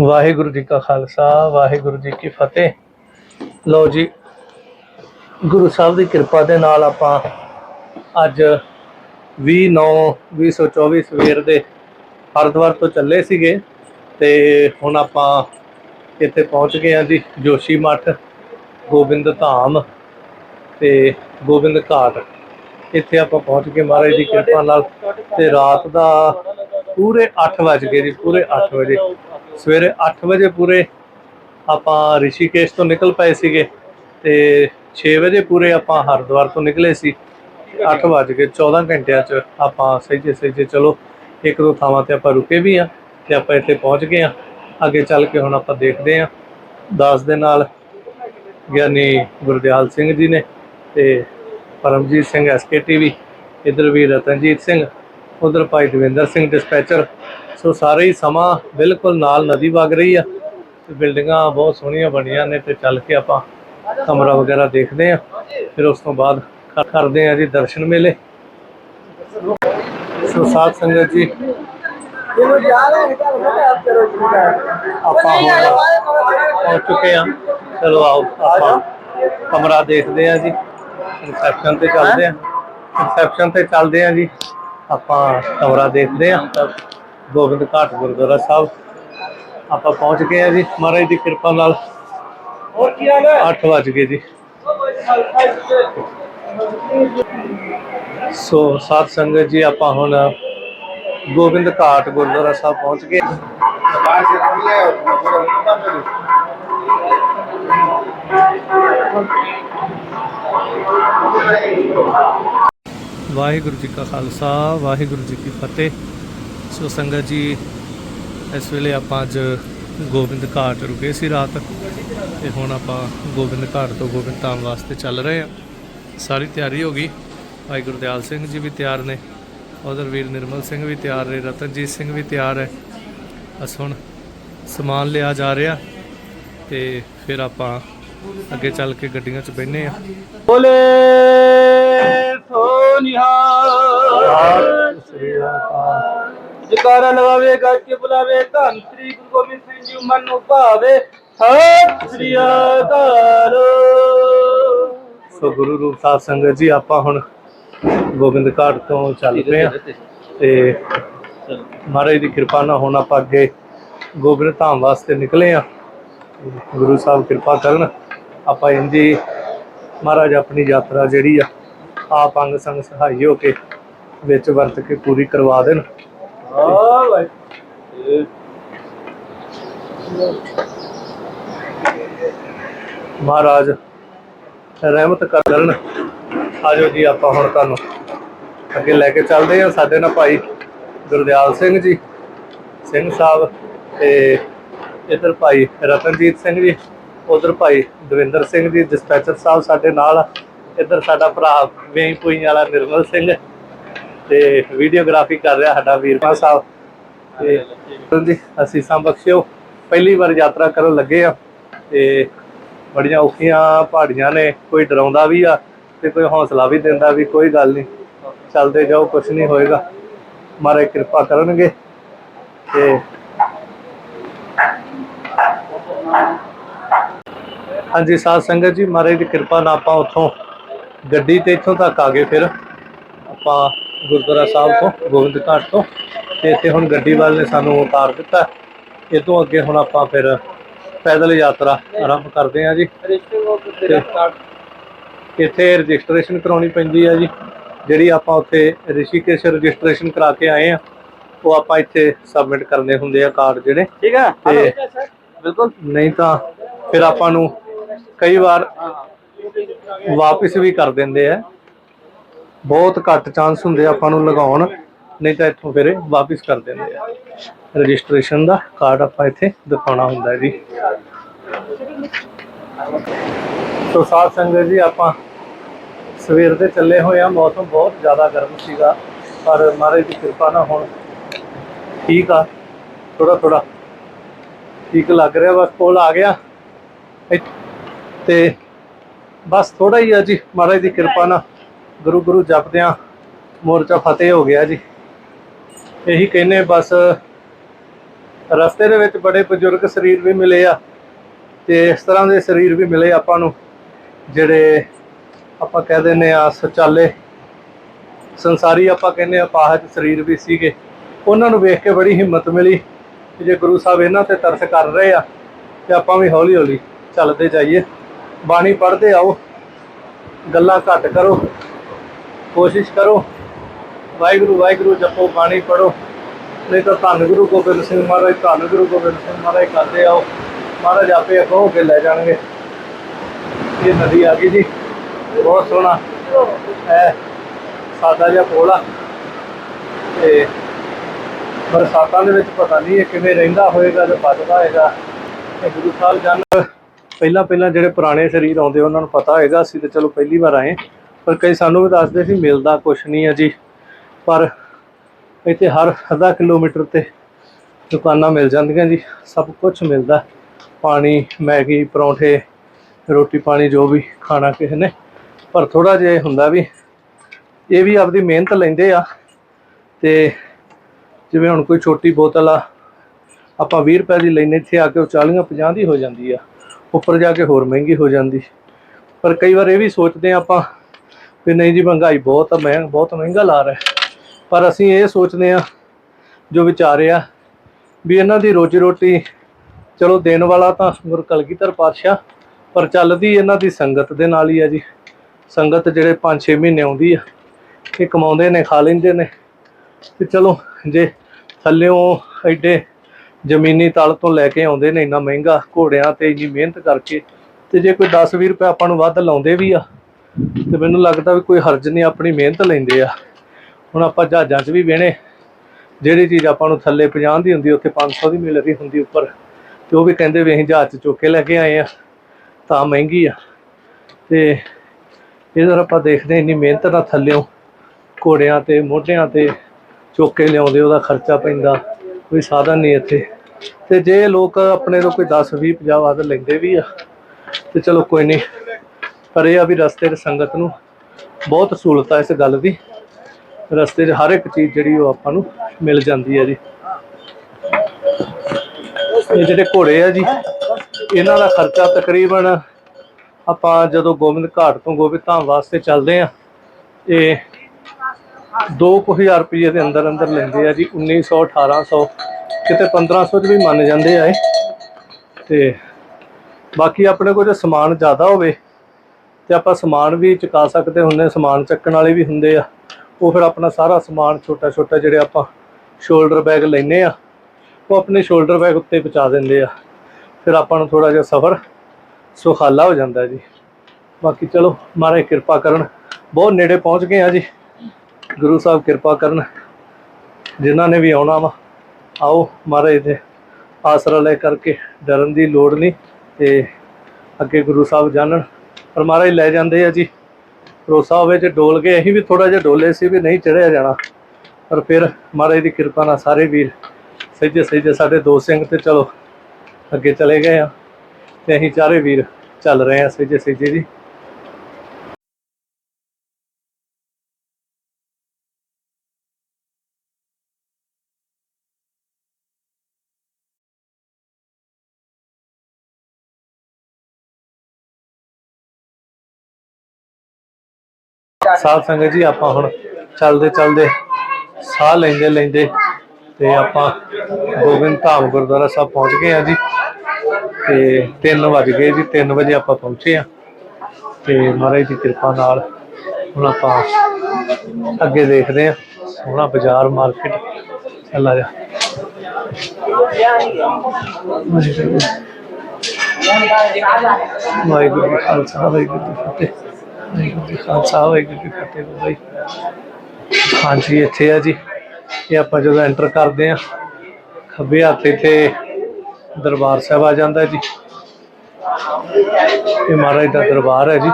ਵਾਹਿਗੁਰੂ ਜੀ ਕਾ ਖਾਲਸਾ, ਵਾਹਿਗੁਰੂ ਜੀ ਕੀ ਫਤਿਹ। ਲਓ ਜੀ, ਗੁਰੂ ਸਾਹਿਬ ਦੀ ਕਿਰਪਾ ਦੇ ਨਾਲ ਆਪਾਂ ਅੱਜ 29 2024 ਸਵੇਰ ਦੇ ਹਰਿਦੁਆਰ ਤੋਂ ਚੱਲੇ ਸੀਗੇ ਤੇ ਹੁਣ ਆਪਾਂ ਇੱਥੇ ਪਹੁੰਚ ਗਏ ਹਾਂ ਜੀ, ਜੋਸ਼ੀ ਮੱਠ, ਗੋਬਿੰਦ ਧਾਮ ਤੇ ਗੋਬਿੰਦ ਘਾਟ। ਇੱਥੇ ਆਪਾਂ ਪਹੁੰਚ ਕੇ ਮਹਾਰਾਜ ਦੀ ਕਿਰਪਾ ਨਾਲ ਤੇ ਰਾਤ ਦਾ ਪੂਰੇ 8 ਵਜ ਗਏ ਜੀ, ਪੂਰੇ 8 ਵਜੇ। ਸਵੇਰੇ 8 ਵਜੇ ਪੂਰੇ ਆਪਾਂ ਰਿਸ਼ੀਕੇਸ਼ ਤੋਂ ਨਿਕਲ ਪਏ ਸੀਗੇ ਤੇ 6 ਵਜੇ ਪੂਰੇ ਆਪਾਂ ਹਰਿਦੁਆਰ ਤੋਂ ਨਿਕਲੇ ਸੀ। 8 ਵਜ ਕੇ 14 ਘੰਟਿਆਂ ਚ ਆਪਾਂ ਸਹਿਜੇ ਸਹਿਜੇ ਚਲੋ, ਇੱਕ ਦੋ ਥਾਵਾਂ ਤੇ ਆਪਾਂ ਰੁਕੇ ਵੀ ਆ ਤੇ ਆਪਾਂ ਇੱਥੇ ਪਹੁੰਚ ਗਏ ਆ ਅੱਗੇ ਚੱਲ ਕੇ ਹੁਣ ਆਪਾਂ ਦੇਖਦੇ ਆ ਦਾਸ ਦੇ ਨਾਲ ਗਿਆਨੀ ਗੁਰਦਿਆਲ ਸਿੰਘ ਜੀ ਨੇ ਤੇ ਪਰਮਜੀਤ ਸਿੰਘ ਐਸਕੇ ਟੀਵੀ ਇਧਰ ਵੀ ਰਤਨਜੀਤ ਸਿੰਘ, ਉਧਰ ਭਾਈ ਦਵਿੰਦਰ ਸਿੰਘ ਡਿਸਪੈਚਰ ਸੋ ਸਾਰੇ ਹੀ ਸਮਾਂ ਬਿਲਕੁਲ ਨਾਲ ਨਦੀ ਵਗ ਰਹੀ ਆ ਤੇ ਬਿਲਡਿੰਗਾਂ ਬਹੁਤ ਸੋਹਣੀਆਂ ਬਣੀਆਂ ਨੇ ਤੇ ਚੱਲ ਕੇ ਆਪਾਂ ਕਮਰਾ ਵਗੈਰਾ ਦੇਖਦੇ ਆ। ਫਿਰ ਉਸ ਤੋਂ ਬਾਅਦ ਕਰਦੇ ਆ ਜੀ ਦਰਸ਼ਨ ਮੇਲੇ। ਸੋ ਸਾਧ ਸੰਗਤ ਜੀ। ਆਪਾਂ ਪਹੁੰਚ ਚੁੱਕੇ ਆ। ਚਲੋ ਆਓ, ਆਪਾਂ ਕਮਰਾ ਦੇਖਦੇ ਆ ਜੀ। ਰਿਸੈਪਸ਼ਨ ਤੇ ਚੱਲਦੇ ਆ। ਰਿਸੈਪਸ਼ਨ ਤੇ ਚੱਲਦੇ ਆ ਜੀ। ਆਪਾਂ ਕਮਰਾ ਦੇਖਦੇ ਆ। ਗੋਬਿੰਦ ਘਾਟ ਗੁਰਦੁਆਰਾ ਸਾਹਿਬ। ਆਪਾਂ ਪਹੁੰਚ ਗਏ ਆ ਜੀ, ਮਹਾਰਾਜ ਦੀ ਕਿਰਪਾ ਨਾਲ। ਹੋਰ ਕੀ ਹਾਲ ਹੈ 8 ਵਜ ਗਏ ਜੀ। ਸੋ ਸਾਧ ਸੰਗਤ ਜੀ, ਆਪਾਂ ਹੁਣ ਗੋਬਿੰਦ ਘਾਟ ਗੁਰਦੁਆਰਾ ਸਾਹਿਬ ਪਹੁੰਚ ਗਏ। ਵਾਹਿਗੁਰੂ ਜੀ ਕਾ ਖਾਲਸਾ, ਵਾਹਿਗੁਰੂ ਜੀ ਕੀ ਫਤਿਹ। ਸੋ ਸੰਗਤ ਜੀ, ਇਸ ਵੇਲੇ ਆਪਾਂ ਅੱਜ ਗੋਬਿੰਦ ਘਾਟ ਰੁਕੇ ਸੀ ਰਾਤ। ਤੇ ਹੁਣ ਆਪਾਂ ਗੋਬਿੰਦ ਘਾਟ ਤੋਂ ਗੋਬਿੰਦ ਧਾਮ ਵਾਸਤੇ ਚੱਲ ਰਹੇ ਹਾਂ। ਸਾਰੀ ਤਿਆਰੀ ਹੋ ਗਈ। ਭਾਈ ਗੁਰਦਿਆਲ ਸਿੰਘ ਜੀ ਵੀ ਤਿਆਰ ਨੇ। ਉਧਰ ਵੀਰ ਨਿਰਮਲ ਸਿੰਘ ਵੀ ਤਿਆਰ ਨੇ, ਰਤਨਜੀਤ ਸਿੰਘ ਵੀ ਤਿਆਰ ਹੈ। ਅਸ ਹੁਣ ਸਮਾਨ ਲਿਆ ਜਾ ਰਿਹਾ। ਤੇ ਫਿਰ ਆਪਾਂ ਅੱਗੇ ਚੱਲ ਕੇ ਗੱਡੀਆਂ 'ਚ ਬੈਠਨੇ ਆ ਬੋਲੇ! ਜਕਾਰਾ ਲਵਾਵੇ ਗੱਜ ਕੇ ਬੁਲਾਵੇ ਧੰਨ ਸ੍ਰੀ ਗੁਰੂ ਗੋਬਿੰਦ ਸਿੰਘ ਜੀ ਮਨ ਨੂੰ ਭਾਵੇ। ਸਤਿ ਸ੍ਰੀ ਅਕਾਲ। ਸੋ ਗੁਰੂ ਰੂਪ ਸਾਧ ਸੰਗਤ ਜੀ ਆਪਾਂ ਹੁਣ ਗੋਬਿੰਦ ਘਾਟ ਤੋਂ ਚੱਲ ਪਏ ਆ ਤੇ ਮਹਾਰਾਜ ਦੀ ਕਿਰਪਾ ਨਾਲ ਹੁਣ ਆਪਾਂ ਅੱਗੇ ਗੋਬਿੰਦ ਧਾਮ ਵਾਸਤੇ ਨਿਕਲੇ ਆ ਗੁਰੂ ਸਾਹਿਬ ਕਿਰਪਾ ਕਰਨ ਆਪਾਂ ਇੰਜੀ ਮਹਾਰਾਜ ਆਪਣੀ ਯਾਤਰਾ ਜਿਹੜੀ ਆ ਆਪ ਅੰਗ ਸੰਗ ਸਹਾਈ ਹੋ ਕੇ ਵਿੱਚ ਵਰਤ ਕੇ ਪੂਰੀ ਕਰਵਾ ਦੇਣ। ਹਾਂ ਭਾਈ ਮਹਾਰਾਜ, ਰਹਿਮਤ ਕਰਨ। ਆਜੋ ਜੀ ਆਪਾਂ ਹੁਣ ਤੁਹਾਨੂੰ ਅੱਗੇ ਲੈ ਕੇ ਚੱਲਦੇ ਹਾਂ। ਸਾਡੇ ਨਾਲ ਭਾਈ ਗੁਰਦਿਆਲ ਸਿੰਘ ਜੀ, ਸਿੰਘ ਸਾਹਿਬ ਤੇ ਇਧਰ ਭਾਈ ਰਤਨਜੀਤ ਸਿੰਘ ਜੀ, ਉਧਰ ਭਾਈ ਦਵਿੰਦਰ ਸਿੰਘ ਜੀ ਡਿਸਪੈਚਰ ਸਾਹਿਬ ਸਾਡੇ ਨਾਲ। ਆ। ਇੱਧਰ ਸਾਡਾ ਭਰਾ ਵੇਈ ਪੁਈ ਵਾਲਾ ਨਿਰਮਲ ਸਿੰਘ ਤੇ ਵੀਡੀਓਗ੍ਰਾਫੀ ਕਰ ਰਿਹਾ ਸਾਡਾ ਵੀਰਪਾ ਸਾਹਿਬ। ਤੇ ਜੀ ਅਸੀਂ ਬਖਸ਼ਿਓ। ਪਹਿਲੀ ਵਾਰ ਯਾਤਰਾ ਕਰਨ ਲੱਗੇ ਆ ਤੇ ਬੜੀਆਂ ਔਖੀਆਂ ਪਹਾੜੀਆਂ ਨੇ, ਕੋਈ ਡਰਾਉਂਦਾ ਵੀ ਆ ਤੇ ਕੋਈ ਹੌਸਲਾ ਵੀ ਦਿੰਦਾ ਵੀ ਕੋਈ ਗੱਲ ਨਹੀਂ, ਚੱਲਦੇ ਜਾਓ ਕੁਝ ਨਹੀਂ ਹੋਏਗਾ। ਮਾਰੇ ਕਿਰਪਾ ਕਰਨਗੇ ਤੇ ਹਾਂਜੀ, ਸਾਧ ਸੰਗਤ ਜੀ, ਮਹਾਰਾਜ ਦੀ ਕਿਰਪਾ ਨਾਲ ਆਪਾਂ ਉੱਥੋਂ ਗੱਡੀ ਤੇ ਇੱਥੋਂ ਤੱਕ ਆ ਗਏ ਫਿਰ। ਆਪਾਂ ਗੁਰਦੁਆਰਾ ਸਾਹਿਬ ਤੋਂ ਗੋਬਿੰਦ ਘਾਟ ਤੋਂ ਤੇ ਇੱਥੇ ਹੁਣ ਗੱਡੀ ਵਾਲੇ ਨੇ ਸਾਨੂੰ ਉਤਾਰ ਦਿੱਤਾ। ਇਹ ਤੋਂ ਅੱਗੇ ਹੁਣ ਆਪਾਂ ਫਿਰ ਪੈਦਲ ਯਾਤਰਾ ਆਰੰਭ ਕਰਦੇ ਹਾਂ ਜੀ। ਇੱਥੇ ਰਜਿਸਟ੍ਰੇਸ਼ਨ ਕਰਾਉਣੀ ਪੈਂਦੀ ਹੈ ਜੀ। ਜਿਹੜੀ ਆਪਾਂ ਉੱਥੇ ਰਿਸ਼ੀਕੇਸ਼ ਰਜਿਸਟ੍ਰੇਸ਼ਨ ਕਰਾ ਕੇ ਆਏ ਆ ਉਹ ਆਪਾਂ ਇੱਥੇ ਸਬਮਿਟ ਕਰਨੇ ਹੁੰਦੇ ਆ ਕਾਰਡ ਜਿਹੜੇ। ਠੀਕ ਤੇ ਬਿਲਕੁਲ। ਨਹੀਂ ਤਾਂ ਫਿਰ ਆਪਾਂ ਨੂੰ ਕਈ ਵਾਰ ਵਾਪਸ ਵੀ ਕਰ ਦਿੰਦੇ ਆ। ਬਹੁਤ ਘੱਟ ਚਾਂਸ ਹੁੰਦੇ ਆ ਆਪਾਂ ਨੂੰ ਲਗਾਉਣ, ਨਹੀਂ ਤਾਂ ਇੱਥੋਂ ਫਿਰ ਵਾਪਿਸ ਕਰ ਦਿੰਦੇ ਆ। ਰਜਿਸਟ੍ਰੇਸ਼ਨ ਦਾ ਕਾਰਡ ਆਪਾਂ ਇੱਥੇ ਦਿਖਾਉਣਾ ਹੁੰਦਾ ਜੀ। ਸੋ ਸਾਧ ਸੰਗਤ ਜੀ, ਆਪਾਂ ਸਵੇਰ ਦੇ ਚੱਲੇ ਹੋਏ ਆ ਮੌਸਮ ਬਹੁਤ ਜ਼ਿਆਦਾ ਗਰਮ ਸੀਗਾ, ਪਰ ਮਹਾਰਾਜ ਦੀ ਕਿਰਪਾ ਨਾਲ ਹੁਣ ਠੀਕ ਆ ਥੋੜਾ ਥੋੜਾ ਠੀਕ ਲੱਗ ਰਿਹਾ, ਬਸ ਕੋਲ ਆ ਗਿਆ। ਇੱਥੇ ਤੇ ਬਸ ਥੋੜਾ ਹੀ ਆ ਜੀ, ਮਹਾਰਾਜ ਦੀ ਕਿਰਪਾ ਨਾਲ। ਗੁਰੂ ਗੁਰੂ ਜਪਦਿਆਂ ਮੋਰਚਾ ਫਤਿਹ ਹੋ ਗਿਆ ਜੀ। ਇਹੀ ਕਹਿੰਨੇ ਬਸ ਰਸਤੇ ਦੇ ਵਿੱਚ ਬੜੇ ਬਜ਼ੁਰਗ ਸਰੀਰ ਵੀ ਮਿਲੇ ਆ ਤੇ ਇਸ ਤਰ੍ਹਾਂ ਦੇ ਸਰੀਰ ਵੀ ਮਿਲੇ ਆਪਾਂ ਨੂੰ, ਜਿਹੜੇ ਆਪਾਂ ਕਹਿ ਦਿੰਦੇ ਆ ਸਚਾਲੇ ਸੰਸਾਰੀ ਆਪਾਂ ਕਹਿੰਦੇ ਆ ਪਾਹਜ ਸਰੀਰ ਵੀ ਸੀਗੇ। ਉਹਨਾਂ ਨੂੰ ਵੇਖ ਕੇ ਬੜੀ ਹਿੰਮਤ ਮਿਲੀ ਜੇ ਗੁਰੂ ਸਾਹਿਬ ਇਹਨਾਂ ਤੇ ਤਰਸ ਕਰ ਰਹੇ ਆ ਤੇ ਆਪਾਂ ਵੀ ਹੌਲੀ ਹੌਲੀ ਚੱਲਦੇ ਜਾਈਏ। ਬਾਣੀ ਪੜ੍ਹਦੇ ਆਓ, ਗੱਲਾਂ ਘੱਟ ਕਰੋ। ਕੋਸ਼ਿਸ਼ ਕਰੋ। ਵਾਹਿਗੁਰੂ ਵਾਹਿਗੁਰੂ, ਜਪੋ, ਬਾਣੀ ਪੜੋ ਨਹੀਂ ਤਾਂ ਧੰਨ ਗੁਰੂ ਗੋਬਿੰਦ ਸਿੰਘ ਮਹਾਰਾਜ, ਧੰਨ ਗੁਰੂ ਗੋਬਿੰਦ ਸਿੰਘ ਮਹਾਰਾਜ, ਕਰਦੇ ਆਓ। ਮਹਾਰਾਜ ਆਪੇ ਅੱਗੋਂ ਹੋ ਕੇ ਲੈ ਜਾਣਗੇ। ਇਹ ਨਦੀ ਆ ਗਈ ਜੀ। ਬਹੁਤ ਸੋਹਣਾ। ਹੈ। ਸਾਦਾ ਜਿਹਾ ਕੋਲਾ ਤੇ ਬਰਸਾਤਾਂ ਦੇ ਵਿੱਚ ਪਤਾ ਨਹੀਂ ਇਹ ਕਿਵੇਂ ਰਹਿੰਦਾ ਹੋਏਗਾ ਤੇ ਬਚਦਾ ਹੋਏਗਾ। ਇਹ ਗੁਰੂ ਸਾਹਿਬ ਜਨ ਪਹਿਲਾਂ ਪਹਿਲਾਂ ਜਿਹੜੇ ਪੁਰਾਣੇ ਸਰੀਰ ਆਉਂਦੇ ਉਹਨਾਂ ਨੂੰ ਪਤਾ ਹੋਏਗਾ। ਅਸੀਂ ਤੇ ਚਲੋ ਪਹਿਲੀ ਵਾਰ ਆਏ। ਪਰ ਕਈ ਸਾਨੂੰ ਵੀ ਦੱਸਦੇ ਸੀ, ਮਿਲਦਾ ਕੁਛ ਨਹੀਂ ਹੈ ਜੀ। ਪਰ ਇੱਥੇ ਹਰ ਅੱਧਾ ਕਿਲੋਮੀਟਰ ਤੇ ਦੁਕਾਨਾਂ ਮਿਲ ਜਾਂਦੀਆਂ ਜੀ, ਸਭ ਕੁਝ ਮਿਲਦਾ। ਪਾਣੀ, ਮੈਗੀ, ਪਰੌਂਠੇ, ਰੋਟੀ ਪਾਣੀ, ਜੋ ਵੀ ਖਾਣਾ ਕਿਸੇ ਨੇ। ਪਰ ਥੋੜਾ ਜਿਹਾ ਇਹ ਹੁੰਦਾ ਵੀ ਇਹ ਵੀ ਆਪਦੀ ਮਿਹਨਤ ਲੈਂਦੇ ਆ ਤੇ ਜਿਵੇਂ ਹੁਣ ਕੋਈ ਛੋਟੀ ਬੋਤਲ ਆ, ਆਪਾਂ 20 ਰੁਪਏ ਦੀ ਲੈਨੇ ਇੱਥੇ ਆ ਕੇ ਉਹ 40 50 ਦੀ ਹੋ ਜਾਂਦੀ ਆ। ਉੱਪਰ ਜਾ ਕੇ ਹੋਰ ਮਹਿੰਗੀ ਹੋ ਜਾਂਦੀ। ਪਰ ਕਈ ਵਾਰ ਇਹ ਵੀ ਸੋਚਦੇ ਆ ਆਪਾਂ ਵੀ ਨਹੀਂ ਜੀ ਮਹਿੰਗਾਈ ਬਹੁਤ ਆ ਮਹਿੰਗ ਬਹੁਤ ਮਹਿੰਗਾ ਲਾ ਰਿਹਾ। ਪਰ ਅਸੀਂ ਇਹ ਸੋਚਦੇ ਆ ਜੋ ਵਿਚਾਰੇ ਆ, ਵੀ ਇਹਨਾਂ ਦੀ ਰੋਜੀ ਰੋਟੀ ਚਲੋ ਦੇਣ ਵਾਲਾ ਤਾਂ ਗੁਰੂ ਕਲਗੀਧਰ ਪਾਤਸ਼ਾਹ, ਪਰ ਚੱਲਦੀ ਇਹਨਾਂ ਦੀ ਸੰਗਤ ਦੇ ਨਾਲ ਹੀ ਆ ਜੀ। ਸੰਗਤ ਜਿਹੜੇ 5-6 ਮਹੀਨੇ ਆਉਂਦੀ ਆ, ਇਹ ਕਮਾਉਂਦੇ ਨੇ, ਖਾ ਲੈਂਦੇ ਨੇ। ਤੇ ਚਲੋ ਜੇ ਥੱਲਿਓਂ ਐਡੇ ਜ਼ਮੀਨੀ ਤਲ ਤੋਂ ਲੈ ਕੇ ਆਉਂਦੇ ਨੇ ਇੰਨਾ ਮਹਿੰਗਾ ਘੋੜਿਆਂ ਤੇ ਇੰਨੀ ਮਿਹਨਤ ਕਰਕੇ, ਤੇ ਜੇ ਕੋਈ 10-20 ਰੁਪਏ ਆਪਾਂ ਨੂੰ ਵੱਧ ਲਾਉਂਦੇ ਵੀ ਆ ਤੇ ਮੈਨੂੰ ਲੱਗਦਾ ਵੀ ਕੋਈ ਹਰਜ ਨਹੀਂ, ਆਪਣੀ ਮਿਹਨਤ ਲੈਂਦੇ ਆ। ਹੁਣ ਆਪਾਂ ਜਹਾਜ਼ਾਂ 'ਚ ਵੀ ਵੇਣੇ ਜਿਹੜੀ ਚੀਜ਼ ਆਪਾਂ ਨੂੰ ਥੱਲੇ 50 ਦੀ ਹੁੰਦੀ, ਉੱਥੇ 500 ਦੀ ਮਿਲ ਰਹੀ ਹੁੰਦੀ ਉੱਪਰ। ਤੇ ਉਹ ਵੀ ਕਹਿੰਦੇ ਵੀ ਅਸੀਂ ਜਹਾਜ਼ 'ਚ ਚੁੱਕ ਕੇ ਲੈ ਕੇ ਆਏ ਆ। ਤਾਂ ਮਹਿੰਗੀ ਆ। ਤੇ ਇਧਰ ਆਪਾਂ ਦੇਖਦੇ ਹਾਂ, ਇੰਨੀ ਮਿਹਨਤ ਨਾਲ ਥੱਲਿਓਂ ਘੋੜਿਆਂ ਤੇ, ਮੋਢਿਆਂ ਤੇ ਚੁੱਕ ਕੇ ਲਿਆਉਂਦੇ, ਉਹਦਾ ਖਰਚਾ ਪੈਂਦਾ, ਕੋਈ ਸਾਧਨ ਨਹੀਂ ਇੱਥੇ। ਤੇ ਜੇ ਲੋਕ ਆਪਣੇ ਤੋਂ ਕੋਈ 10 20 50 ਵੱਧ ਲੈਂਦੇ ਵੀ ਆ, ਤੇ ਚਲੋ ਕੋਈ ਨਹੀਂ। ਪਰ ਇਹ ਆ ਵੀ ਰਸਤੇ 'ਚ ਸੰਗਤ ਨੂੰ ਬਹੁਤ ਸਹੂਲਤ ਆ ਇਸ ਗੱਲ ਦੀ। ਰਸਤੇ 'ਚ ਹਰ ਇੱਕ ਚੀਜ਼ ਜਿਹੜੀ ਉਹ ਆਪਾਂ ਨੂੰ ਮਿਲ ਜਾਂਦੀ ਹੈ ਜੀ। ਇਹ ਜਿਹੜੇ ਘੋੜੇ ਆ ਜੀ, ਇਹਨਾਂ ਦਾ ਖਰਚਾ ਤਕਰੀਬਨ ਆਪਾਂ ਜਦੋਂ ਗੋਬਿੰਦ ਘਾਟ ਤੋਂ ਗੋਬਿੰਦ ਧਾਮ ਵਾਸਤੇ ਚੱਲਦੇ ਆ ਇਹ 2000 ਰੁਪਏ ਦੇ ਅੰਦਰ ਅੰਦਰ ਲੈਂਦੇ ਆ ਜੀ 1900 1800 ਕਿਤੇ 1500 ਚ ਵੀ ਮੰਨ ਜਾਂਦੇ ਆ ਇਹ। ਤੇ ਬਾਕੀ ਆਪਣੇ ਕੋਲ ਜੇ ਸਮਾਨ ਜ਼ਿਆਦਾ ਹੋਵੇ ਤੇ ਆਪਾਂ ਸਮਾਨ ਵੀ ਚੁਕਾ ਸਕਦੇ ਹੁੰਦੇ ਸਮਾਨ ਚੱਕਣ ਵਾਲੇ ਵੀ ਹੁੰਦੇ ਆ। ਉਹ ਫਿਰ ਆਪਣਾ ਸਾਰਾ ਸਮਾਨ ਛੋਟਾ ਛੋਟਾ ਜਿਹੜੇ ਆਪਾਂ ਸ਼ੋਲਡਰ ਬੈਗ ਲੈਨੇ ਆ, ਉਹ ਆਪਣੇ ਸ਼ੋਲਡਰ ਬੈਗ ਉੱਤੇ ਪਹੁੰਚਾ ਦਿੰਦੇ ਆ। ਫਿਰ ਆਪਾਂ ਨੂੰ ਥੋੜਾ ਜਿਹਾ ਸਫ਼ਰ ਸੁਖਾਲਾ ਹੋ ਜਾਂਦਾ ਜੀ। ਬਾਕੀ ਚਲੋ, ਮਹਾਰਾਜ ਕਿਰਪਾ ਕਰਨ। ਬਹੁਤ ਨੇੜੇ ਪਹੁੰਚ ਗਏ ਆ ਜੀ। ਗੁਰੂ ਸਾਹਿਬ ਕਿਰਪਾ ਕਰਨ। ਜਿਨ੍ਹਾਂ ਨੇ ਵੀ ਆਉਣਾ ਵਾ, ਆਓ ਮਹਾਰਾਜ ਦੇ ਆਸਰਾ ਲੈ ਕਰਕੇ ਡਰਨ ਦੀ ਲੋੜ ਨਹੀਂ ਤੇ ਅੱਗੇ ਗੁਰੂ ਸਾਹਿਬ ਜਾਣਨ। ਪਰ ਮਹਾਰਾਜ ਲੈ ਜਾਂਦੇ ਆ ਜੀ। ਭਰੋਸਾ ਹੋਵੇ ਜੇ ਡੋਲ ਗਏ ਅਸੀਂ ਵੀ ਥੋੜਾ ਜਿਹਾ ਡੋਲੇ ਸੀ ਵੀ ਨਹੀਂ ਚੜਿਆ ਜਾਣਾ। ਪਰ ਫਿਰ ਮਹਾਰਾਜ ਦੀ ਕਿਰਪਾ ਨਾਲ ਸਾਰੇ ਵੀਰ ਸਹਿਜੇ ਸਹਿਜੇ ਸਾਡੇ ਦੋ ਸਿੰਘ ਤੇ ਚਲੋ ਅੱਗੇ ਚਲੇ ਗਏ ਆ। ਤੇ ਅਸੀਂ ਚਾਰੇ ਵੀਰ ਚੱਲ ਰਹੇ ਆ ਸਹਿਜੇ ਸਹਿਜੇ ਜੀ। ਸਾਧ ਸੰਗਤ ਜੀ, ਆਪਾਂ ਹੁਣ ਚੱਲਦੇ ਚੱਲਦੇ ਸਾਹ ਲੈਂਦੇ ਲੈਂਦੇ ਤੇ ਆਪਾਂ ਗੋਬਿੰਦ ਧਾਮ ਗੁਰਦੁਆਰਾ ਸਾਹਿਬ ਪਹੁੰਚ ਗਏ ਆ ਜੀ। ਤੇ 3 ਵਜ ਗਏ ਜੀ 3 ਵਜੇ ਆਪਾਂ ਪਹੁੰਚੇ ਆ ਤੇ ਮਹਾਰਾਜ ਦੀ ਕਿਰਪਾ ਨਾਲ ਹੁਣ ਆਪਾਂ ਅੱਗੇ ਦੇਖਦੇ ਆ ਸੋਹਣਾ ਬਾਜ਼ਾਰ ਮਾਰਕੀਟ, ਚੱਲਾ ਜਾ। ਵਾਹਿਗੁਰੂ ਜੀ ਖਾਲਸਾ, ਵਾਹਿਗੁਰੂ ਜੀ ਫਤਿਹ। ਖਾਲਸਾ ਵਾਹਿਗੁਰੂ ਜੀ ਕੀ ਫਤਿਹ ਬਾਬਾ ਜੀ ਹਾਂਜੀ, ਇੱਥੇ ਆ ਜੀ। ਇਹ ਆਪਾਂ ਜਦੋਂ ਐਂਟਰ ਕਰਦੇ ਆ ਖੱਬੇ ਹੱਥ ਇੱਥੇ ਦਰਬਾਰ ਸਾਹਿਬ ਆ ਜਾਂਦਾ ਜੀ। ਇਹ ਮਹਾਰਾਜ ਦਾ ਦਰਬਾਰ ਹੈ ਜੀ।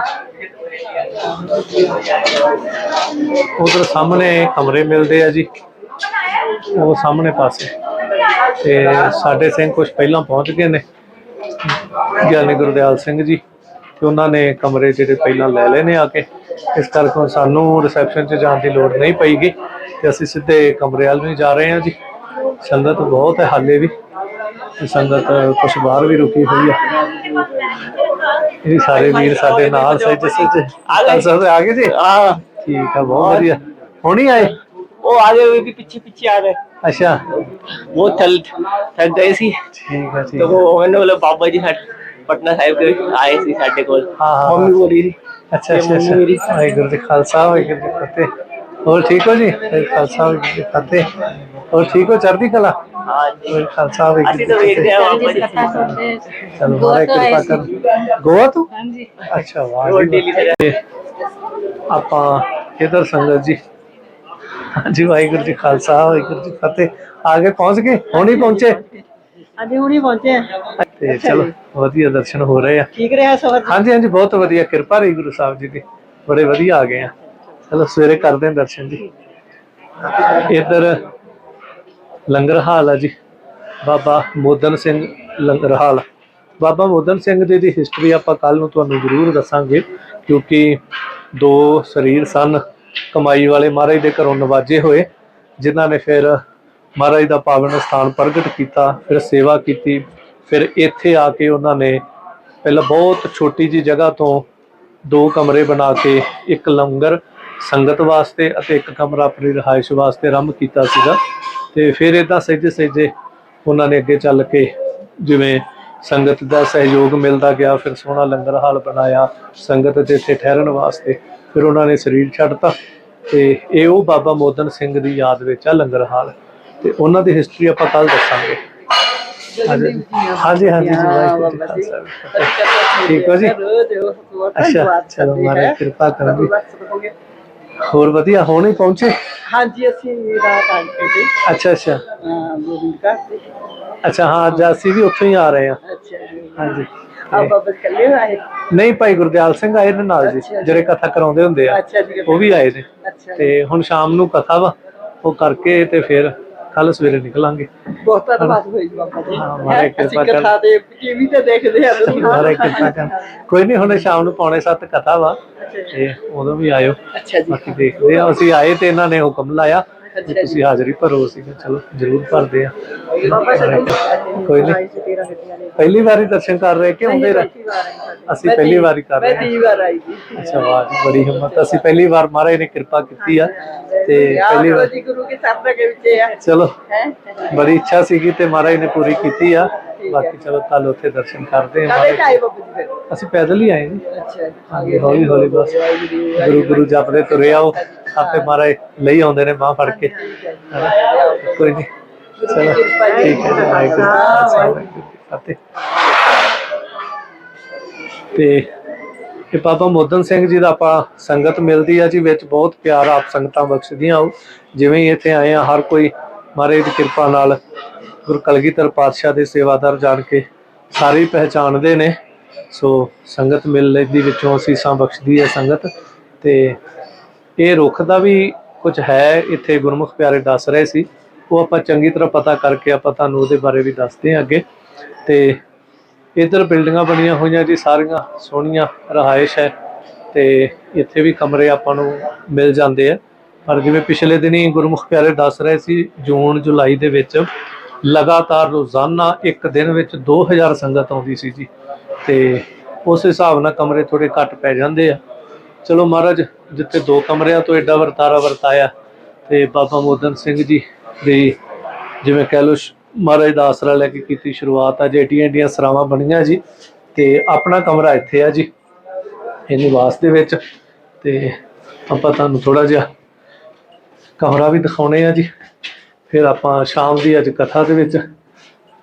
ਉਧਰ ਸਾਹਮਣੇ ਕਮਰੇ ਮਿਲਦੇ ਆ ਜੀ। ਉਹ ਸਾਹਮਣੇ ਪਾਸੇ। ਤੇ ਸਾਡੇ ਸਿੰਘ ਕੁਝ ਪਹਿਲਾਂ ਪਹੁੰਚ ਗਏ ਨੇ। ਗਿਆਨੀ ਗੁਰਦਿਆਲ ਸਿੰਘ ਜੀ। ਕਿ ਉਹਨਾਂ ਨੇ ਕਮਰੇ ਜਿਹੜੇ ਪਹਿਲਾਂ ਲੈ ਲਏ ਨੇ ਆ ਕੇ ਇਸ ਕਰਕੇ ਸਾਨੂੰ ਰਿਸੈਪਸ਼ਨ 'ਚ ਜਾਣ ਦੀ ਲੋੜ ਨਹੀਂ ਪਈਗੀ ਤੇ ਅਸੀਂ ਸਿੱਧੇ ਕਮਰੇ ਵੱਲ ਨੂੰ ਜਾ ਰਹੇ ਹਾਂ ਜੀ। ਸੰਗਤ ਬਹੁਤ ਹੈ ਹਾਲੇ ਵੀ ਸੰਗਤ ਕੁਝ ਬਾਹਰ ਵੀ ਰੁਕੀ ਹੋਈ ਹੈ ਇਹ ਸਾਰੇ ਵੀਰ ਸਾਡੇ ਨਾਲ ਸਹਿਜ ਸਹਿਜ ਆ ਸਕਦੇ ਆ ਗਏ ਜੀ? ਆ ਠੀਕ ਆ ਬਹੁਤ ਵਧੀਆ। ਹੁਣੀ ਆਏ? ਉਹ ਆ ਗਏ ਵੀ ਪਿੱਛੇ ਪਿੱਛੇ ਆ ਗਏ। ਅੱਛਾ। ਉਹ ਥਲ ਥੱਕ ਗਏ ਸੀ। ਠੀਕ ਆ ਠੀਕ ਤਾਂ ਉਹ ਉਹਨਾਂ ਬਾਬਾ ਜੀ ਹਟ ਪਟਨਾ ਸਾਹਿਬ ਦੇ ਵਿੱਚ ਆਏ ਸੀ ਸਾਡੇ ਕੋਲ ਹਾਂ ਹਾਂ ਮੰਮੀ ਬੋਲੀ ਸੀ ਅੱਛਾ ਅੱਛਾ ਅੱਛਾ ਵਾਹਿਗੁਰੂ ਜੀ ਖਾਲਸਾ ਵਾਹਿਗੁਰੂ ਜੀ ਫਤਿਹ ਹੋਰ ਠੀਕ ਹੋ ਜੀ ਖਾਲਸਾ ਵਾਹਿਗੁਰੂ ਜੀ ਫਤਿਹ ਹੋਰ ਠੀਕ ਹੋ ਚੜ੍ਹਦੀ ਕਲਾ ਹਾਂ ਜੀ ਖਾਲਸਾ ਵਾਹਿਗੁਰੂ ਅਸੀਂ ਤਾਂ ਜੀ ਵੇਖਦੇ ਆਵਾਂ ਜੀ ਕਥਾ ਸੁਣਦੇ ਚਲੋ ਗੋਆ ਤੋਂ ਕਿਰਪਾ ਕਰ ਗੋਆ ਤੋਂ ਹਾਂ ਜੀ ਅੱਛਾ ਵਾਹ ਆਪਾਂ ਇਧਰ ਸੰਗਤ ਜੀ ਹਾਂਜੀ ਵਾਹਿਗੁਰੂ ਜੀ ਖਾਲਸਾ ਵਾਹਿਗੁਰੂ ਜੀ ਫਤਿਹ ਆਗੇ ਪਹੁੰਚ ਗਏ ਹੁਣੀ ਪਹੁੰਚੇ ਅਜੇ ਹੁਣੀ ਪਹੁੰਚੇ ਤੇ ਚਲੋ ਵਧੀਆ ਦਰਸ਼ਨ ਹੋ ਰਹੇ ਆ। ਠੀਕ ਰਿਹਾ ਸਫ਼ਰ ਹਾਂਜੀ ਹਾਂਜੀ ਬਹੁਤ ਵਧੀਆ ਕਿਰਪਾ ਰਹੀ ਗੁਰੂ ਸਾਹਿਬ ਜੀ ਦੀ। ਬੜੇ ਵਧੀਆ ਆ ਗਏ ਆ। ਚਲੋ ਸਵੇਰੇ ਕਰਦੇ ਹਾਂ ਦਰਸ਼ਨ ਜੀ। ਇੱਧਰ ਲੰਗਰ ਹਾਲ ਆ ਜੀ। ਬਾਬਾ ਮੋਦਨ ਸਿੰਘ ਲੰਗਰ ਹਾਲ। ਬਾਬਾ ਮੋਦਨ ਸਿੰਘ ਜੀ ਦੀ ਹਿਸਟਰੀ ਆਪਾਂ ਕੱਲ ਨੂੰ ਤੁਹਾਨੂੰ ਜ਼ਰੂਰ ਦੱਸਾਂਗੇ ਕਿਉਂਕਿ ਦੋ ਸਰੀਰ ਸਨ ਕਮਾਈ ਵਾਲੇ ਮਹਾਰਾਜ ਦੇ ਘਰੋਂ ਨਵਾਜੇ ਹੋਏ ਜਿਨ੍ਹਾਂ ਨੇ ਫਿਰ ਮਹਾਰਾਜ ਦਾ ਪਾਵਨ ਸਥਾਨ ਪ੍ਰਗਟ ਕੀਤਾ ਫਿਰ ਸੇਵਾ ਕੀਤੀ ਫਿਰ ਇੱਥੇ ਆ ਕੇ ਉਹਨਾਂ ਨੇ ਪਹਿਲਾਂ ਬਹੁਤ ਛੋਟੀ ਜੀ ਜਗ੍ਹਾ ਤੋਂ ਦੋ ਕਮਰੇ ਬਣਾ ਕੇ ਇੱਕ ਲੰਗਰ ਸੰਗਤ ਵਾਸਤੇ ਅਤੇ ਇੱਕ ਕਮਰਾ ਆਪਣੀ ਰਿਹਾਇਸ਼ ਵਾਸਤੇ ਆਰੰਭ ਕੀਤਾ ਸੀਗਾ। ਤੇ ਫਿਰ ਇਦਾਂ ਸਹਿਜੇ ਸਹਿਜੇ ਉਹਨਾਂ ਨੇ ਅੱਗੇ ਚੱਲ ਕੇ ਜਿਵੇਂ ਸੰਗਤ ਦਾ ਸਹਿਯੋਗ ਮਿਲਦਾ ਗਿਆ, ਫਿਰ ਸੋਹਣਾ ਲੰਗਰ ਹਾਲ ਬਣਾਇਆ ਸੰਗਤ ਦੇ ਇੱਥੇ ਠਹਿਰਨ ਵਾਸਤੇ। ਫਿਰ ਉਹਨਾਂ ਨੇ ਸਰੀਰ ਛੱਡਤਾ ਤੇ ਇਹ ਉਹ ਬਾਬਾ ਮੋਦਨ ਸਿੰਘ ਦੀ ਯਾਦ ਵਿੱਚ ਆ ਲੰਗਰ ਹਾਲ। ਤੇ ਉਹਨਾਂ ਦੀ ਹਿਸਟਰੀ ਆਪਾਂ ਕੱਲ ਦੱਸਾਂਗੇ। ਹਾਂਜੀ। ਹਾਂਜੀ ਹਾਂਜੀ ਜੀ ਵਾਹਿਗੁਰੂ ਜੀ ਕਾ ਖਾਲਸਾ। ਠੀਕ ਹੋ ਜੀ? ਅੱਛਾ ਚਲੋ ਮਾਰੇ ਕਿਰਪਾ ਕਰੋ ਜੀ ਹੋਰ ਵਧੀਆ ਹੁਣ ਹੀ ਪਹੁੰਚੇ? ਹਾਂਜੀ ਅਸੀਂ ਰਾਤ ਆ ਗਏ ਸੀ ਅੱਛਾ ਅੱਛਾ। ਹਾਂ ਗੋਬਿੰਦ ਤੇ। ਅੱਛਾ ਹਾਂ ਅੱਜ ਅਸੀਂ ਵੀ ਉੱਥੋਂ ਹੀ ਆ ਰਹੇ ਹਾਂ। ਅੱਛਾ ਹਾਂਜੀ। ਆ ਬਾਬਾ ਜੀ ਕੱਲੇ ਆਏ? ਨਹੀਂ ਭਾਈ ਗੁਰਦਿਆਲ ਸਿੰਘ ਆਏ ਨੇ ਨਾਲ ਜੀ ਜਿਹੜੇ ਕਥਾ ਕਰਾਉਂਦੇ ਹੁੰਦੇ ਆ ਉਹ ਵੀ ਆਏ ਨੇ। ਤੇ ਹੁਣ ਸ਼ਾਮ ਨੂੰ ਕਥਾ ਵਾ ਉਹ ਕਰਕੇ ਤੇ ਫਿਰ ਕੱਲ ਸਵੇਰੇ ਨਿਕਲਾਂਗੇ। ਬਹੁਤ ਧੰਨਵਾਦ ਹੋਈ ਜੀ ਬਾਬਾ ਜੀ ਹਾਂ, ਮਹਾਰਾਜ ਕਿਰਪਾ ਅਸੀਂ ਕਥਾ ਕਰਨ। ਦੇ ਟੀਵੀ ਤੇ ਦੇਖਦੇ ਆ ਤੁਸੀਂ। ਮਾਰੇ ਕਿਰਪਾ ਕਰ ਕੋਈ ਨਹੀਂ ਹੁਣ ਸ਼ਾਮ ਨੂੰ ਪੌਣੇ 7 ਕਥਾ ਵਾ। ਤੇ ਉਦੋਂ ਵੀ ਆਇਓ। ਅੱਛਾ ਜੀ। ਬਾਕੀ ਦੇਖਦੇ ਆ। ਅਸੀਂ ਆਏ ਤੇ ਇਹਨਾਂ ਨੇ ਹੁਕਮ ਲਾਇਆ। ਤੁਸੀਂ ਹਾਜ਼ਰੀ ਭਰੋ ਸੀ ਚਲੋ ਜ਼ਰੂਰ ਭਰਦੇ ਆ। ਕੋਈ ਨੀ। ਤੇਰਾ ਗੱਡੀਆਂ ਨੇ ਪਹਿਲੀ ਵਾਰੀ ਦਰਸ਼ਨ ਕਰ ਰਹੇ ਕਿ ਹੁੰਦੇ ਰਹੇ? ਅਸੀਂ ਪਹਿਲੀ ਵਾਰੀ ਕਰ ਰਹੇ ਮੈਂ ਤੀਜੀ ਵਾਰ ਆਈ ਜੀ। ਅੱਛਾ ਵਾਹ ਜੀ ਬੜੀ ਹਿੰਮਤ। ਅਸੀਂ ਪਹਿਲੀ ਵਾਰ ਮਹਾਰਾਜ ਨੇ ਕਿਰਪਾ ਕੀਤੀ ਆ ਤੇ ਪਹਿਲੀ ਵਾਰ ਗੁਰੂ ਕੇ ਸਾਹਮਣੇ ਵਿੱਚ ਆ। ਚਲੋ ਬੜੀ ਇੱਛਾ ਸੀਗੀ ਤੇ ਮਹਾਰਾਜ ਨੇ ਪੂਰੀ ਕੀਤੀ ਆ। ਬਾਕੀ ਚਲੋ ਕੱਲ ਉੱਥੇ ਦਰਸ਼ਨ ਕਰਦੇ ਆ ਕਾਹਦੇ ਮਹਾਰਾਜ ਚਾਈ ਬਾਬਾ ਜੀ ਫਿਰ ਅਸੀਂ ਪੈਦਲ ਹੀ ਆਏ ਜੀ। ਅੱਛਾ ਹਾਂਜੀ ਹੌਲੀ ਹੌਲੀ ਬਸ। ਗੁਰੂ ਗੁਰੂ ਜਪਦੇ ਤੁਰੇ ਆਓ। ਆਪੇ ਮਹਾਰਾਜ ਲਈ ਆਉਂਦੇ ਨੇ ਬਾਹ ਫੜ ਕੇ? ਕੋਈ ਨਹੀਂ ਚਲੋ ਠੀਕ ਹੈ। ਜੀ ਵਾਹਿਗੁਰੂ। ਕਾ ਕੀ ਫਤਿਹ। ਤੇ ਇਹ ਬਾਬਾ ਮੋਦਨ ਸਿੰਘ ਜੀ ਦਾ ਆਪਾਂ ਸੰਗਤ ਮਿਲਦੀ ਆ ਜੀ ਵਿੱਚ ਬਹੁਤ ਪਿਆਰ ਆਪ ਸੰਗਤਾਂ ਬਖਸ਼ਦੀਆਂ ਹੋ ਜਿਵੇਂ ਹੀ ਇੱਥੇ ਆਏ ਆ ਹਰ ਕੋਈ ਮਹਾਰਾਜ ਦੀ ਕਿਰਪਾ ਨਾਲ ਗੁਰੂ ਕਲਗੀਧਰ ਪਾਤਸ਼ਾਹ ਦੇ ਸੇਵਾਦਾਰ ਜਾਣ ਕੇ ਸਾਰੇ ਪਹਿਚਾਣਦੇ ਨੇ। ਸੋ ਸੰਗਤ ਮਿਲ ਲੈਂਦੀ ਵਿੱਚੋਂ ਅਸੀਸਾਂ ਬਖਸ਼ਦੀ ਹੈ ਸੰਗਤ। ਤੇ ਇਹ ਰੁੱਖ ਦਾ ਵੀ ਕੁਝ ਹੈ, ਇੱਥੇ ਗੁਰਮੁਖ ਪਿਆਰੇ ਦੱਸ ਰਹੇ ਸੀ। ਉਹ ਆਪਾਂ ਚੰਗੀ ਤਰ੍ਹਾਂ ਪਤਾ ਕਰਕੇ ਆਪਾਂ ਤੁਹਾਨੂੰ ਉਹਦੇ ਬਾਰੇ ਵੀ ਦੱਸਦੇ ਹਾਂ ਅੱਗੇ। ਤੇ ਇੱਧਰ ਬਿਲਡਿੰਗਾਂ ਬਣੀਆਂ ਹੋਈਆਂ ਜੀ, ਸਾਰੀਆਂ ਸੋਹਣੀਆਂ ਰਹਾਇਸ਼ ਹੈ। ਤੇ ਇੱਥੇ ਵੀ ਕਮਰੇ ਆਪਾਂ ਨੂੰ ਮਿਲ ਜਾਂਦੇ ਆ। ਪਰ ਜਿਵੇਂ ਪਿਛਲੇ ਦਿਨੀ ਗੁਰਮੁਖ ਪਿਆਰੇ ਦੱਸ ਰਹੇ ਸੀ, ਜੂਨ ਜੁਲਾਈ ਦੇ ਵਿੱਚ ਲਗਾਤਾਰ ਰੋਜ਼ਾਨਾ ਇੱਕ ਦਿਨ ਵਿੱਚ 2000 ਸੰਗਤ ਆਉਂਦੀ ਸੀ ਜੀ। ਤੇ ਉਸ ਹਿਸਾਬ ਨਾਲ ਕਮਰੇ ਥੋੜੇ ਘੱਟ ਪੈ ਜਾਂਦੇ ਆ। ਚਲੋ ਮਹਾਰਾਜ, ਜਿੱਥੇ ਦੋ ਕਮਰਿਆਂ ਤੋਂ ਐਡਾ ਵਰਤਾਰਾ ਵਰਤਾਇਆ, ਤੇ ਬਾਬਾ ਮੋਦਨ ਸਿੰਘ ਜੀ ਦੀ ਜਿਵੇਂ ਕਹਿ ਲਓ, ਸ਼- ਮਹਾਰਾਜ ਦਾ ਆਸਰਾ ਲੈ ਕੇ ਕੀਤੀ ਸ਼ੁਰੂਆਤ ਆ ਜੇ। ਏਡੀਆਂ ਏਡੀਆਂ ਸਰਾਵਾਂ ਬਣੀਆਂ ਜੀ ਤੇ ਆਪਣਾ ਕਮਰਾ ਇੱਥੇ ਆ ਜੀ ਇਹ ਨਿਵਾਸ ਦੇ ਵਿੱਚ। ਤੇ ਆਪਾਂ ਤੁਹਾਨੂੰ ਥੋੜਾ ਜਿਹਾ ਕਮਰਾ ਵੀ ਦਿਖਾਉਣੇ ਆ ਜੀ। ਫਿਰ ਆਪਾਂ ਸ਼ਾਮ ਦੀ ਅੱਜ ਕਥਾ ਦੇ ਵਿੱਚ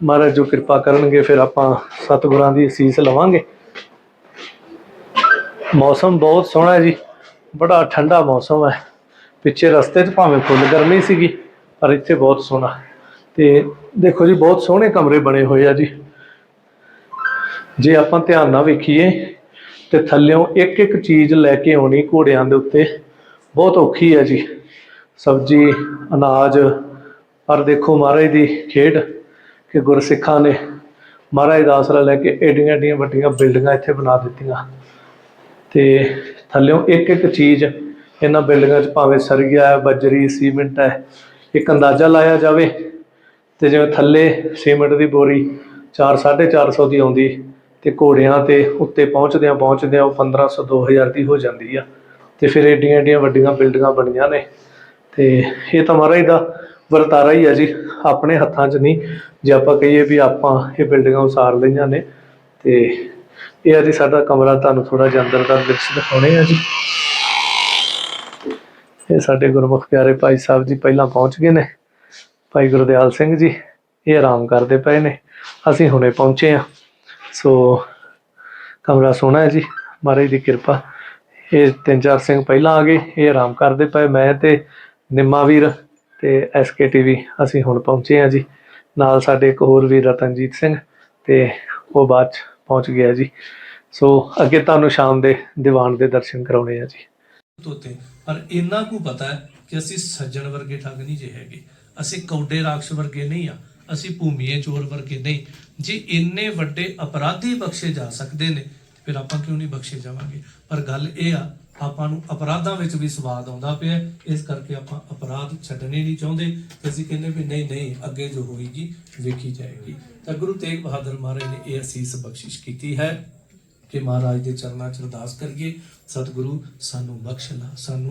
ਮਹਾਰਾਜ ਜੋ ਕਿਰਪਾ ਕਰਨਗੇ, ਫਿਰ ਆਪਾਂ ਸਤਿਗੁਰਾਂ ਦੀ ਅਸੀਸ ਲਵਾਂਗੇ। ਮੌਸਮ ਬਹੁਤ ਸੋਹਣਾ ਜੀ, ਬੜਾ ਠੰਡਾ ਮੌਸਮ ਹੈ। ਪਿੱਛੇ ਰਸਤੇ 'ਚ ਭਾਵੇਂ ਫੁੱਲ ਗਰਮੀ ਸੀਗੀ, ਪਰ ਇੱਥੇ ਬਹੁਤ ਸੋਹਣਾ। ਤੇ ਦੇਖੋ ਜੀ, ਬਹੁਤ ਸੋਹਣੇ ਕਮਰੇ ਬਣੇ ਹੋਏ ਆ ਜੀ। ਜੇ ਆਪਾਂ ਧਿਆਨ ਨਾਲ ਵੇਖੀਏ, ਤੇ ਥੱਲਿਓਂ ਇੱਕ ਇੱਕ ਚੀਜ਼ ਲੈ ਕੇ ਆਉਣੀ ਘੋੜਿਆਂ ਦੇ ਉੱਤੇ, ਬਹੁਤ ਔਖੀ ਹੈ ਜੀ। ਸਬਜ਼ੀ, ਅਨਾਜ ਪਰ ਦੇਖੋ ਮਹਾਰਾਜ ਦੀ ਖੇਡ ਕਿ ਗੁਰਸਿੱਖਾਂ ਨੇ ਮਹਾਰਾਜ ਦਾ ਆਸਰਾ ਲੈ ਕੇ ਏਡੀਆਂ ਏਡੀਆਂ ਵੱਡੀਆਂ ਬਿਲਡਿੰਗਾਂ ਇੱਥੇ ਬਣਾ ਦਿੱਤੀਆਂ। ਤੇ ਥੱਲਿਓਂ ਇੱਕ ਇੱਕ ਚੀਜ਼ ਇਹਨਾਂ ਬਿਲਡਿੰਗਾਂ 'ਚ ਭਾਵੇਂ ਸਰਗਿਆ ਹੈ, ਬਜਰੀ, ਸੀਮੈਂਟ ਹੈ, ਇੱਕ ਅੰਦਾਜ਼ਾ ਲਾਇਆ ਜਾਵੇ ਤੇ ਜਿਵੇਂ ਥੱਲੇ ਸੀਮੈਂਟ ਦੀ ਬੋਰੀ 4 450 ਦੀ ਆਉਂਦੀ ਤੇ ਘੋੜਿਆਂ ਤੇ ਉੱਤੇ ਪਹੁੰਚਦਿਆਂ ਪਹੁੰਚਦਿਆਂ ਉਹ 1500 2000 ਦੀ ਹੋ ਜਾਂਦੀ ਆ ਤੇ ਫਿਰ ਏਡੀਆਂ ਏਡੀਆਂ ਵੱਡੀਆਂ ਬਿਲਡਿੰਗਾਂ ਬਣੀਆਂ ਨੇ। ਤੇ ਇਹ ਤਾਂ ਮਹਾਰਾਜ ਦਾ ਵਰਤਾਰਾ ਹੀ ਆ ਜੀ, ਆਪਣੇ ਹੱਥਾਂ 'ਚ ਨਹੀਂ। ਜੇ ਆਪਾਂ ਕਹੀਏ ਵੀ ਆਪਾਂ ਇਹ ਬਿਲਡਿੰਗਾਂ ਉਸਾਰ ਲਈਆਂ ਨੇ, ਤੇ ਇਹ ਆ ਜੀ ਸਾਡਾ ਕਮਰਾ, ਤੁਹਾਨੂੰ ਥੋੜਾ ਜਿਹਾ ਅੰਦਰ ਦਾ ਦ੍ਰਿਸ਼ ਦਿਖਾਉਣੇ ਆ ਜੀ। ਇਹ ਸਾਡੇ ਗੁਰਮੁਖ ਪਿਆਰੇ ਭਾਈ ਸਾਹਿਬ ਜੀ ਪਹਿਲਾਂ ਪਹੁੰਚ ਗਏ ਨੇ। ਭਾਈ ਗੁਰਦਿਆਲ ਸਿੰਘ ਜੀ, ਇਹ ਆਰਾਮ ਕਰਦੇ ਪਏ ਨੇ। ਅਸੀਂ ਹੁਣੇ ਪਹੁੰਚੇ ਆ ਸੋ ਕਮਰਾ ਸੋਹਣਾ ਹੈ ਜੀ, ਮਹਾਰਾਜ ਦੀ ਕਿਰਪਾ। ਇਹ ਤਿੰਨ ਚਾਰ ਸਿੰਘ ਪਹਿਲਾਂ ਆ ਗਏ, ਇਹ ਆਰਾਮ ਕਰਦੇ ਪਏ, ਮੈਂ ਤੇ ਨਿੰਮਾ ਵੀਰ। ਤੇ ਐਸਕੇ ਟੀਵੀ ਅਸੀਂ ਹੁਣ ਪਹੁੰਚੇ ਆ ਜੀ। ਨਾਲ ਸਾਡੇ ਇੱਕ ਹੋਰ ਵੀਰ ਰਤਨਜੀਤ ਸਿੰਘ ਤੇ ਉਹ ਬਾਅਦ ਚ ਪਹੁੰਚ ਗਿਆ ਜੀ। ਸੋ ਅੱਗੇ ਤੁਹਾਨੂੰ ਸ਼ਾਮ ਦੇ ਦੀਵਾਨ ਦੇ ਦਰਸ਼ਨ ਕਰਾਉਣੇ ਆ ਜੀ। ਤੋਤੇ, ਪਰ ਇੰਨਾ ਕੁ ਪਤਾ ਹੈ ਕਿ ਅਸੀਂ ਸੱਜਣ ਵਰਗੇ ਠੱਗ ਨਹੀਂ ਜੇ ਹੈਗੇ। ਅਸੀਂ ਕੌਡੇ ਰਾਖਸ਼ ਵਰਗੇ ਨਹੀਂ ਆ, ਅਸੀਂ ਭੂਮੀਏ ਚੋਰ ਵਰਗੇ ਨਹੀਂ। ਜੇ ਇੰਨੇ ਵੱਡੇ ਅਪਰਾਧੀ ਬਖਸ਼ੇ ਜਾ ਸਕਦੇ ਨੇ, ਫਿਰ ਆਪਾਂ ਕਿਉਂ ਨਹੀਂ ਬਖਸ਼ੇ ਜਾਵਾਂਗੇ? ਪਰ ਗੱਲ ਇਹ ਆ ਆਪਾਂ ਨੂੰ ਅਪਰਾਧਾਂ ਵਿੱਚ ਵੀ ਸਵਾਦ ਆਉਂਦਾ ਪਿਆ ਇਸ ਕਰਕੇ ਆਪਾਂ ਅਪਰਾਧ ਛੱਡਣੇ ਨਹੀਂ ਚਾਹੁੰਦੇ ਤੇ ਅਸੀਂ ਕਹਿੰਦੇ ਵੀ ਨਹੀਂ ਨਹੀਂ, ਅੱਗੇ ਜੋ ਹੋਏਗੀ, ਵੇਖੀ ਜਾਏਗੀ। ਤਾਂ ਗੁਰੂ ਤੇਗ ਬਹਾਦਰ ਮਹਾਰਾਜ ਨੇ ਇਹ ਅਸੀਸ ਬਖਸ਼ਿਸ਼ ਕੀਤੀ ਹੈ ਕਿ ਮਹਾਰਾਜ ਦੇ ਚਰਨਾਂ 'ਚ ਅਰਦਾਸ ਕਰੀਏ, ਸਤਿਗੁਰੂ ਸਾਨੂੰ ਬਖਸ਼ ਲਾ ਸਾਨੂੰ